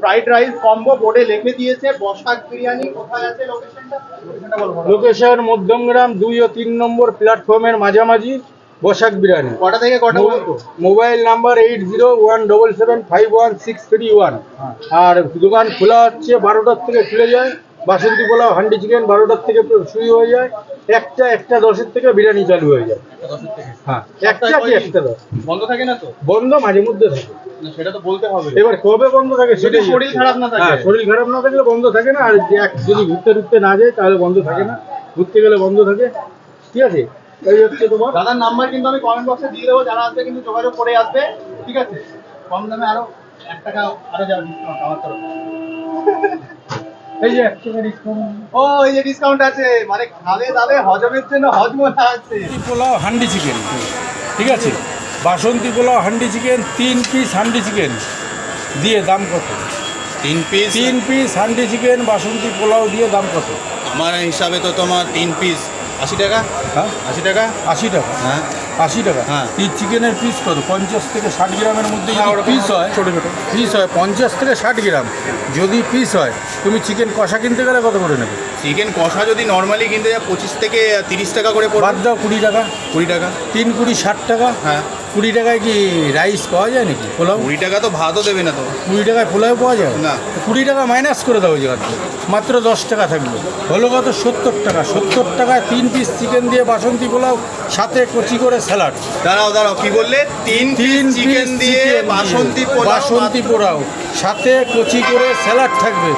Fried rice combo বোর্ডে লিখে দিয়েছে বসাক বিরিয়ানি কোথায় আছে লোকেশনটা লোকেশন মধ্যমগ্রাম দুই ও তিন নম্বর প্ল্যাটফর্মের মাঝামাঝি বসাক বিরিয়ানি। কটা থেকে কটা পর্যন্ত? Mobile number eight zero one double seven five one six three one. আর দোকান খোলা হচ্ছে বারোটার থেকে খুলে যায়। বাসন্তী পোলাও হান্ডি চিকেন বারোটার থেকে শুরু হয়ে যায়। একটা একটা দশের থেকে বিরিয়ানি চালু হয়ে যায়। হ্যাঁ একটা কি একটা দশ? বন্ধ থাকে না তো? বন্ধ মাঝে মধ্যে থাকে। সেটা তো বলতে হবে। এবার কবে বন্ধ থাকে শরীর খারাপ না থাকে। হ্যাঁ শরীর খারাপ না থাকলে বন্ধ থাকে না আর যদি ঘুরতে ঘুরতে না যায় তাহলে বন্ধ থাকে না। ঘুরতে গেলে বন্ধ থাকে। ঠিক আছে? এই হচ্ছে তোমার। দাদার নাম্বার কিন্তু আমি কমেন্ট বক্সে দিয়ে দেবো যারা আসবে কিন্তু যোগাযোগ করে আসবে। ঠিক আছে? কম দামে আরও এক টাকা আরও যাবে আমার তরফ থেকে। এই যে ও এই যে ডিসকাউন্ট আছে। মানে খালে দালে হজমের জন্য হজমলা আছে। পোলাও হান্ডি চিকেন ঠিক আছে? বাসন্তী পোলাও হান্ডি চিকেন তিন পিস হান্ডি চিকেন দিয়ে দাম কত? তিন পিস তিন পিস হান্ডি চিকেন বাসন্তী পোলাও দিয়ে দাম কত? আমার হিসাবে তো তোমার তিন পিস আশি টাকা? হ্যাঁ? আশি টাকা? আশি টাকা। হ্যাঁ। আশি টাকা। হ্যাঁ। তিন চিকেনের পিস কত? পঞ্চাশ থেকে ষাট গ্রামের মধ্যে হ্যাঁ, যদি পিস হয় ছোটো ছোটো। পিস হয় পঞ্চাশ থেকে ষাট গ্রাম। যদি পিস হয় তুমি চিকেন কষা কিনতে গেলে কত করে নেবে? চিকেন কষা যদি নর্মালি কিনতে যায় পঁচিশ থেকে তিরিশ টাকা করে বাদ দাও কুড়ি টাকা। কুড়ি টাকা। তিন কুড়ি ষাট টাকা। হ্যাঁ। কুড়ি টাকায় কি রাইস পাওয়া যায় নাকি পোলাও? কুড়ি টাকা তো ভাতও দেবে না তো। কুড়ি টাকায় পোলাও পাওয়া যায়? না। কুড়ি টাকা মাইনাস করে দাও জায়গাতে মাত্র দশ টাকা থাকবে। হলো কত? সত্তর টাকা। সত্তর টাকায় তিন পিস চিকেন দিয়ে বাসন্তী পোলাও সাথে কচি করে স্যালাড দাঁড়াও দাঁড়াও কি বললে? তিন তিন চিকেন দিয়ে বাসন্তী পোলাও বাসন্তী পোলাও সাথে কচি করে স্যালাড থাকবে।